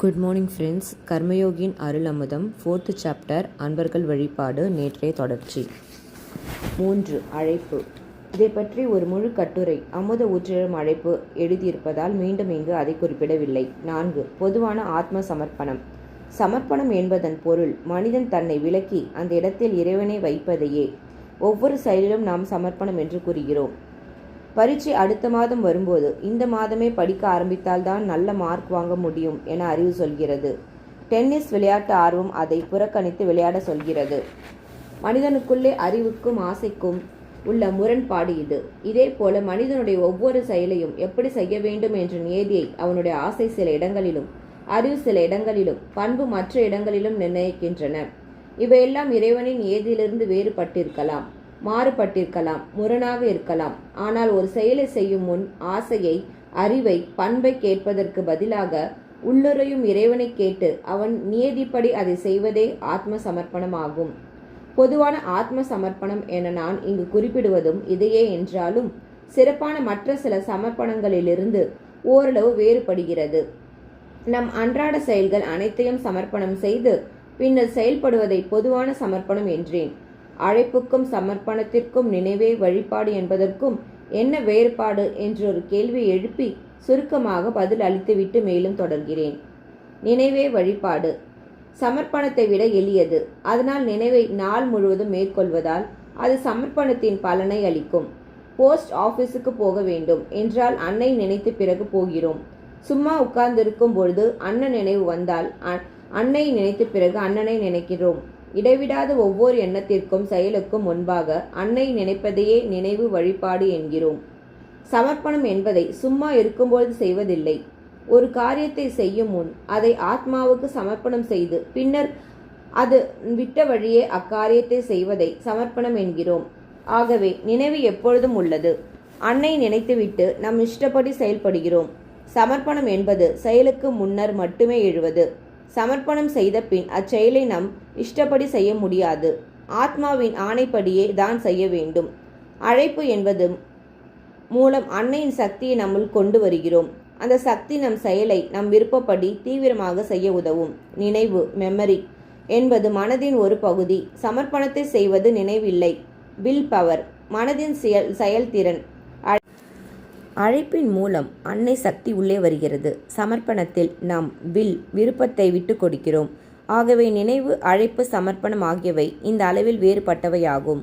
Good morning friends. கர்மயோகியின் அருள் அமுதம் fourth chapter அன்பர்கள் வழிபாடு நேற்றைய தொடர்ச்சி. மூன்று அழைப்பு. இதை பற்றி ஒரு முழு கட்டுரை அமுத ஊற்றிலும் அழைப்பு எழுதியிருப்பதால் மீண்டும் இங்கு அதை குறிப்பிடவில்லை. நான்கு பொதுவான ஆத்ம சமர்ப்பணம். சமர்ப்பணம் என்பதன் பொருள் மனிதன் தன்னை விலக்கி அந்த இடத்தில் இறைவனை வைப்பதையே. ஒவ்வொரு செயலிலும் நாம் சமர்ப்பணம் என்று கூறுகிறோம். பரீட்சை அடுத்த மாதம் வரும்போது இந்த மாதமே படிக்க ஆரம்பித்தால்தான் நல்ல மார்க் வாங்க முடியும் என அறிவு சொல்கிறது. டென்னிஸ் விளையாட்டு ஆர்வம் அதை புறக்கணித்து விளையாட சொல்கிறது. மனிதனுக்குள்ளே அறிவுக்கும் ஆசைக்கும் உள்ள முரண்பாடு இது. இதே போல மனிதனுடைய ஒவ்வொரு செயலையும் எப்படி செய்ய வேண்டும் என்ற நியதியை அவனுடைய ஆசை சில இடங்களிலும் அறிவு சில இடங்களிலும் பண்பு மற்ற இடங்களிலும் நிர்ணயிக்கின்றன. இவையெல்லாம் இறைவனின் ஏதியிலிருந்து வேறுபட்டிருக்கலாம். மாறுபட்டிருக்கலாம் முரணாக இருக்கலாம். ஆனால் ஒரு செயலை செய்யும் முன் ஆசையை அறிவை பண்பை கேட்பதற்கு பதிலாக உள்ளுரையும் இறைவனை கேட்டு அவன் நியதிப்படி அதை செய்வதே ஆத்ம சமர்ப்பணமாகும் பொதுவான ஆத்ம சமர்ப்பணம் என நான் இங்கு குறிப்பிடுவதும் இதையே என்றாலும் சிறப்பான மற்ற சில சமர்ப்பணங்களிலிருந்து ஓரளவு வேறுபடுகிறது. நம் அன்றாட செயல்கள் அனைத்தையும் சமர்ப்பணம் செய்து பின்னர் செயல்படுவதை பொதுவான சமர்ப்பணம் என்றேன். அழைப்புக்கும் சமர்ப்பணத்திற்கும் நினைவே வழிபாடு என்பதற்கும் என்ன வேறுபாடு என்றொரு கேள்வி எழுப்பி சுருக்கமாக பதில் அளித்துவிட்டு மேலும் தொடர்கிறேன். நினைவே வழிபாடு. சமர்ப்பணத்தை விட எளியது. அதனால் நினைவை நாள் முழுவதும் மேற்கொள்வதால் அது சமர்ப்பணத்தின் பலனை அளிக்கும். போஸ்ட் ஆபீஸுக்கு போக வேண்டும். என்றால் அன்னை நினைத்து பிறகு போகிறோம். சும்மா உட்கார்ந்திருக்கும் பொழுது அண்ணன் நினைவு வந்தால் அன்னை நினைத்து பிறகு அண்ணனை நினைக்கிறோம். இடைவிடாத ஒவ்வொரு எண்ணத்திற்கும் செயலுக்கும் முன்பாக அன்னை நினைப்பதையே நினைவு வழிபாடு என்கிறோம். சமர்ப்பணம் என்பதை சும்மா இருக்கும்பொழுது செய்வதில்லை. ஒரு காரியத்தை செய்யும் முன் அதை ஆத்மாவுக்கு சமர்ப்பணம் செய்து பின்னர் அது விட்ட வழியே அக்காரியத்தை செய்வதை சமர்ப்பணம் என்கிறோம். ஆகவே நினைவு எப்பொழுதும் உள்ளது. அன்னை நினைத்துவிட்டு நம் இஷ்டப்படி செயல்படுகிறோம். சமர்ப்பணம் என்பது செயலுக்கு முன்னர் மட்டுமே எழுவது. சமர்ப்பணம் செய்த பின் அச்செயலை நம் இஷ்டப்படி செய்ய முடியாது. ஆத்மாவின் ஆணைப்படியே தான் செய்ய வேண்டும். அழைப்பு என்பது மூலம் அன்னையின் சக்தியை நம்முள் கொண்டு வருகிறோம். அந்த சக்தி நம் செயலை நம் விருப்பப்படி தீவிரமாக செய்ய உதவும். நினைவு மெமரி என்பது மனதின் ஒரு பகுதி. சமர்ப்பணத்தை செய்வது நினைவில்லை. வில் பவர் மனதின் செயல் செயல்திறன் அழைப்பின் மூலம் அன்னை சக்தி உள்ளே வருகிறது. சமர்ப்பணத்தில் நாம் வில் விருப்பத்தை விட்டு கொடுக்கிறோம். ஆகவே நினைவு அழைப்பு சமர்ப்பணம் ஆகியவை இந்த அளவில் வேறுபட்டவையாகும்.